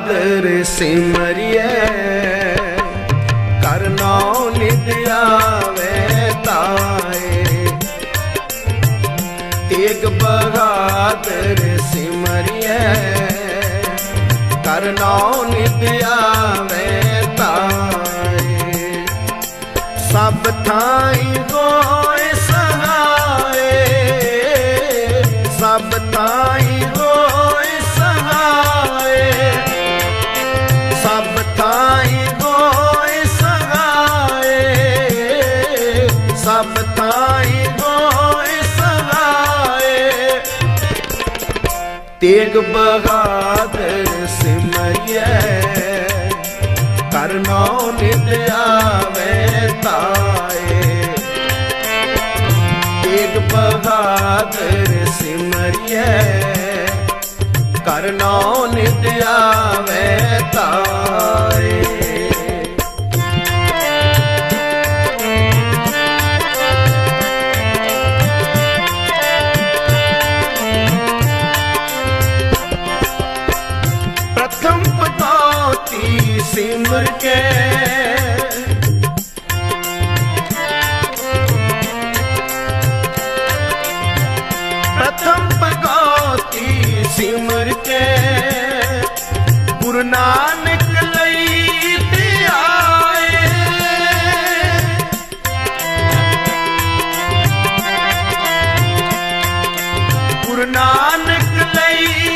ਆਦਰ ਸਿਮਰਿਐ ਕਰਨੋ ਨਿਤ ਆਵੇ ਤਾਏ। ਤੇਗ ਬਹਾਦਰ ਸਿਮਰਿਐ ਕਰਨੋ ਨਿਤ ਆਵੇ ਤਾਏ। ਸਭ ਥਾਈ ਹੋਏ ਸਹਾਏ। ਸਭ ਥਾਈ ਸਭ ਥਾਈ ਹੋਏ ਸਹਾਏ ਤੇਗ ਬਹਾਦਰ ਸਿਮਰਿਐ ਕਰਨੋ ਨਿਤ ਆਵੇ ਤਾਏ। ਤੇਗ ਬਹਾਦਰ ਸਿਮਰਿਐ ਕਰਨੋ ਨਿਤ ਆਵੇ ਤਾਏ। ਸਿਮਰ ਕੇ ਪ੍ਰਥਮ ਭਗਉਤੀ ਸਿਮਰ ਕੇ ਗੁਰੂ ਨਾਨਕ ਲਈ ਧਿਆਏ ਗੁਰੂ ਨਾਨਕ ਲਈ